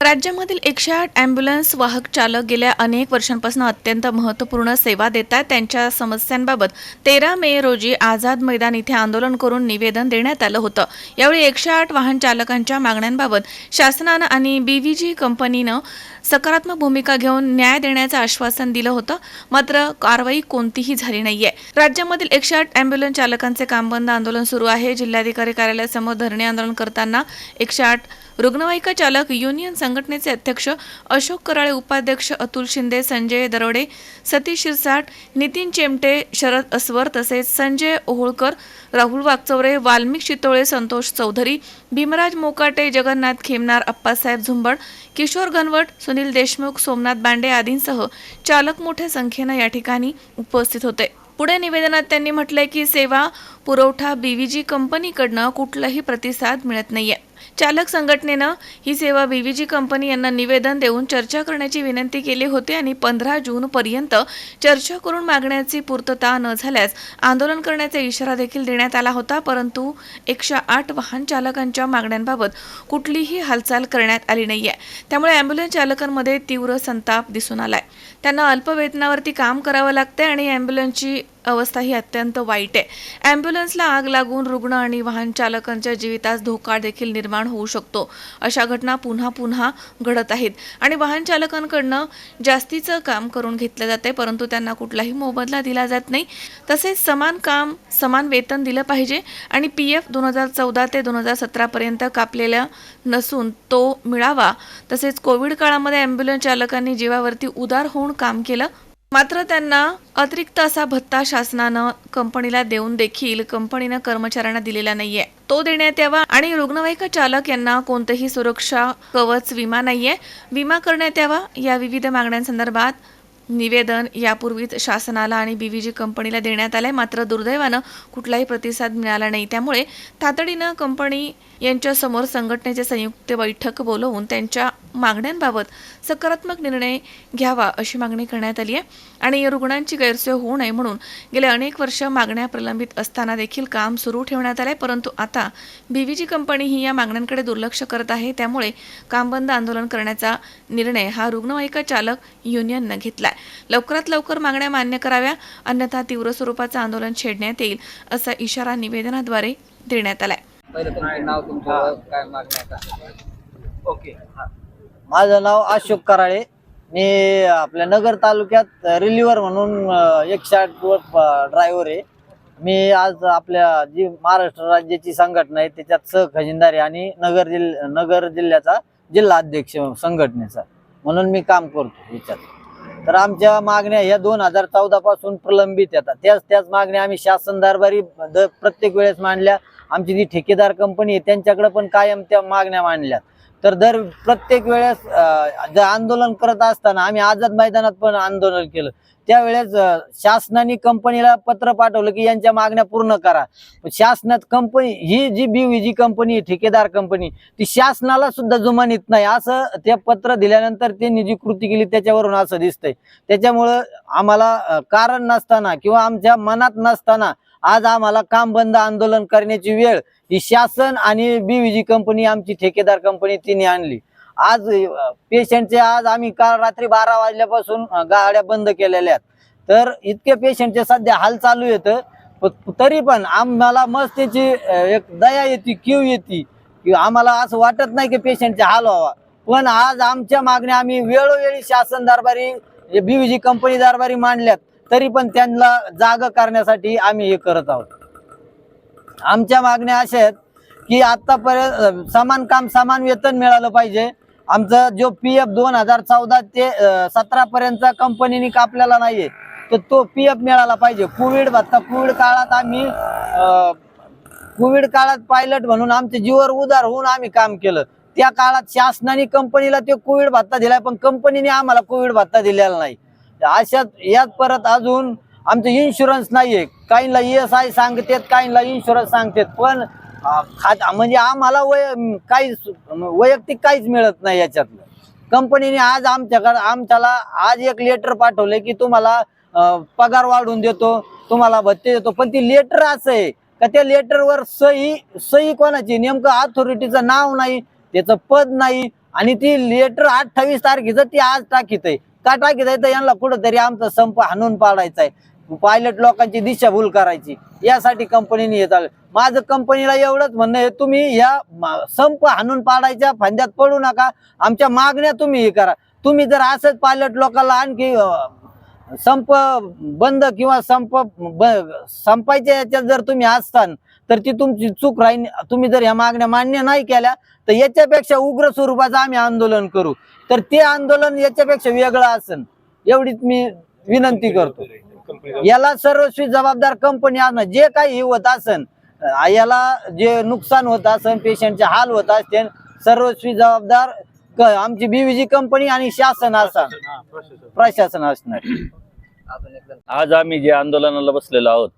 राज्यामधील एकशे आठ ॲम्ब्युलन्स वाहक चालक गेल्या अनेक वर्षांपासून अत्यंत महत्त्वपूर्ण सेवा देत आहेत. त्यांच्या समस्यांबाबत तेरा मे रोजी आझाद मैदान इथे आंदोलन करून निवेदन देण्यात आलं होतं. यावेळी एकशे आठ वाहन चालकांच्या मागण्यांबाबत शासनानं आणि बी व्ही जी कंपनीनं सकारात्मक भूमिका घेऊन न्याय देण्याचं आश्वासन दिलं होतं. मात्र कारवाई कोणतीही झाली नाहीये. राज्यामधील एकशे आठ अँब्युलन्स चालकांचे काम बंद आंदोलन सुरू आहे. जिल्हाधिकारी कार्यालयासमोर धरणे आंदोलन करताना एकशे आठ रुग्णवाहिका चालक युनियन संघटनेचे अध्यक्ष अशोक कराळे उपाध्यक्ष अतुल शिंदे संजय दरोडे सतीश शिरसाट नितीन चेमटे शरद अस्वर तसेच संजय ओहोळकर राहुल वागचौरे वाल्मिक शितोळे संतोष चौधरी भीमराज मोकाटे जगन्नाथ खेमनार अप्पासाहेब झुंबड किशोर घनवट सुनील देशमुख सोमनाथ बांडे आदींसह चालक मोठ्या संख्येनं या ठिकाणी उपस्थित होते. पुढे निवेदनात त्यांनी म्हटलंय की सेवा पुरवठा बीव्हीजी कंपनीकडनं कुठलाही प्रतिसाद मिळत नाहीये. चालक संघटनेनं ही सेवा बीव्हीजी कंपनी यांना निवेदन देऊन चर्चा करण्याची विनंती केली होती आणि पंधरा जूनपर्यंत चर्चा करून मागण्याची पूर्तता न झाल्यास आंदोलन करण्याचा इशारा देखील देण्यात आला होता परंतु एकशे आठ वाहन चालकांच्या मागण्यांबाबत कुठलीही हालचाल करण्यात आली नाहीये. त्यामुळे अँब्युलन्स चालकांमध्ये तीव्र संताप दिसून आलाय. त्यांना अल्प वेतनावरती काम करावं लागतंय आणि अँब्युलन्सची अवस्था ही अत्यंत वाईट आहे. ॲम्ब्युलन्सला आग लागून रुग्ण आणि वाहन चालकांच्या जीवितास धोका देखील निर्माण होऊ शकतो. अशा घटना पुन्हा पुन्हा घडत आहेत. आणि वाहन चालकांकडनं जास्तीचं काम करून घेतलं जाते परंतु त्यांना कुठलाही मोबदला दिला जात नाही. तसेच समान काम समान वेतन दिलं पाहिजे आणि पी एफ दोन हजार चौदा ते दोन हजार सतरापर्यंत कापलेल्या नसून तो मिळावा. तसेच कोविड काळामध्ये ॲम्ब्युलन्स चालकांनी जीवावरती उदार होऊन काम केलं मात्र त्यांना अतिरिक्त असा भत्ता शासनानं कंपनीला देऊन देखील कंपनीनं कर्मचाऱ्यांना दिलेला नाहीये. तो देण्यात यावा आणि रुग्णवाहिका चालक यांना कोणतेही सुरक्षा कवच विमा नाहीये. विमा करण्यात यावा या विविध मागण्यांसंदर्भात निवेदन यापूर्वीच शासनाला आणि बीव्हीजी कंपनीला देण्यात आलंय. मात्र दुर्दैवानं कुठलाही प्रतिसाद मिळाला नाही. त्यामुळे तातडीनं कंपनी यांच्यासमोर संघटनेचे संयुक्त बैठक बोलवून त्यांच्या मागण्यांबाबत सकारात्मक निर्णय घ्यावा अशी मागणी करण्यात आली आहे. आणि या रुग्णांची गैरसोय होऊ नये म्हणून गेले अनेक वर्ष मागण्या प्रलंबित असताना देखील काम सुरू ठेवण्यात आलंय. परंतु आता बीव्हीजी कंपनी ही या मागण्यांकडे दुर्लक्ष करत आहे. त्यामुळे काम बंद आंदोलन करण्याचा निर्णय हा रुग्णवाहिका चालक युनियननं घेतलाय. लवकरात लवकर मागण्या मान्य कराव्या अन्यथा तीव्र स्वरूपाचं आंदोलन छेडण्यात येईल असा इशारा निवेदनाद्वारे देण्यात आलाय. नाव तुमचं काय ओके. माझं नाव अशोक कराळे. मी आपल्या नगर तालुक्यात रिलिव्हर म्हणून एकशे आठ ड्रायव्हर आहे. मी आज आपल्या जी महाराष्ट्र राज्याची संघटना आहे त्याच्यात सहखजिनदारी आणि नगर जिल्ह नगर जिल्ह्याचा जिल्हा अध्यक्ष संघटनेचा. म्हणून मी काम करतो विचार तर आमच्या मागण्या ह्या दोन हजार चौदा पासून प्रलंबित येतात त्याच त्याच मागण्या आम्ही शासन दरबारी प्रत्येक वेळेस मांडल्या. आमची जी ठेकेदार कंपनी आहे त्यांच्याकडे पण कायम त्या मागण्या मांडल्या तर दर प्रत्येक वेळेस जे आंदोलन करत असताना आम्ही आझाद मैदानात पण आंदोलन केलं. त्यावेळेस शासनाने कंपनीला पत्र पाठवलं की यांच्या मागण्या पूर्ण करा. शासनात कंपनी ही जी बी जी कंपनी ठेकेदार कंपनी ती शासनाला सुद्धा येत नाही. असं ते पत्र दिल्यानंतर त्यांनी जी कृती केली त्याच्यावरून असं दिसतंय. त्याच्यामुळं आम्हाला कारण नसताना किंवा आमच्या मनात नसताना आज आम्हाला काम बंद आंदोलन करण्याची वेळ ही शासन आणि बीवीजी कंपनी आमची ठेकेदार कंपनी तिने आणली. आज पेशंटचे आज आम्ही काल रात्री बारा वाजल्यापासून गाड्या बंद केलेल्या आहेत. तर इतके पेशंटचे सध्या हाल चालू येतं तरी पण आम्हाला मस्त त्याची एक दया येते क्यू येते. की आम्हाला असं वाटत नाही की पेशंटचे हाल व्हावा. पण आज आमच्या मागण्या आम्ही वेळोवेळी शासन दरबारी बीव्हीजी कंपनी दरबारी मांडल्यात तरी पण त्यांना जाग करण्यासाठी आम्ही हे करत आहोत. आमच्या मागण्या अशा आहेत की आतापर्यंत समान काम समान वेतन मिळालं पाहिजे. आमचा जो पी एफ दोन हजार चौदा ते सतरा पर्यंतचा कंपनीने कापलेला नाहीये तर तो पी एफ मिळाला पाहिजे. कोविड भत्ता कोविड काळात आम्ही कोविड काळात पायलट म्हणून आमच्या जीवर उदार होऊन आम्ही काम केलं. त्या काळात शासनाने कंपनीला ते कोविड भत्ता दिलाय पण कंपनीने आम्हाला कोविड भत्ता दिलेला नाही. अशात यात परत अजून आमचं इन्शुरन्स नाहीये. काहींना ई एस आय सांगतात काहींना इन्शुरन्स सांगतात पण खात म्हणजे आम्हाला वय काहीच वैयक्तिक काहीच मिळत नाही याच्यातलं. कंपनीने आज आमच्याकडे आमच्याला आज एक लेटर पाठवलं की तुम्हाला पगार वाढवून देतो तुम्हाला भत्ते देतो. पण ती लेटर असं आहे का त्या लेटरवर सही सही कोणाची? नेमकं अथॉरिटीचं नाव नाही त्याचं पद नाही आणि ती लेटर अठ्ठावीस तारखेचं ती आज टाकीत आहे. का टाकीत आहे? तर यांना कुठंतरी आमचा संप हाणून पाडायचा आहे. पायलट लोकांची दिशाभूल करायची. यासाठी कंपनीने येत आलं माझं कंपनीला एवढंच म्हणणं आहे तुम्ही या संप हाणून पाडायच्या फांद्यात पडू नका. आमच्या मागण्या तुम्ही हे करा. तुम्ही जर असंच पायलट लोकांना आणखी संप बंद किंवा संप संपायच्या याच्यात जर तुम्ही असतान तर ती तुमची चूक राहील तुम्ही जर ह्या मागण्या मान्य नाही केल्या तर याच्यापेक्षा उग्र स्वरूपाचं आम्ही आंदोलन करू. तर ते आंदोलन याच्यापेक्षा वेगळं असन. एवढीच मी विनंती करतो. याला सर्वस्वी जबाबदार कंपनी असणार जे काही होत असन याला जे नुकसान होत असन पेशंटचे हाल होत असतील सर्वस्वी जबाबदार क- आमची बीव्हीजी कंपनी आणि शासन असा प्रशासन. असणार. आज आम्ही जे आंदोलनाला बसलेलो आहोत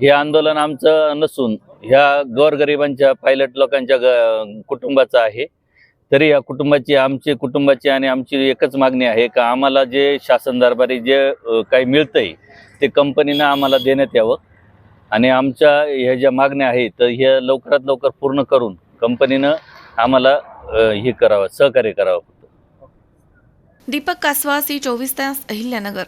हे आंदोलन आमचं नसून ह्या गोरगरिबांच्या पायलट लोकांच्या कुटुंबाचं आहे. तरी या कुटुंबाची आमची कुटुंबाची आणि आमची एकच मागणी आहे का आम्हाला जे शासन दरबारी जे काही मिळतंय ते कंपनीनं आम्हाला देण्यात यावं. आणि आमच्या ह्या ज्या मागण्या आहेत तर ह्या लवकरात लवकर पूर्ण करून कंपनीनं आम्हाला हे करावं सहकार्य करावं दीपक कासवा सी चोवीस तास अहिल्यानगर.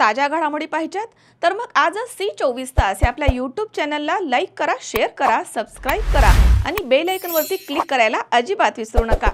ताज्या घडामोडी पाहिजेत? तर मग आजच सी चोवीस तास या आपल्या यूट्यूब चॅनलला लाईक करा शेअर करा सबस्क्राईब करा. आणि बेल आयकनवरती क्लिक करायला अजिबात विसरू नका.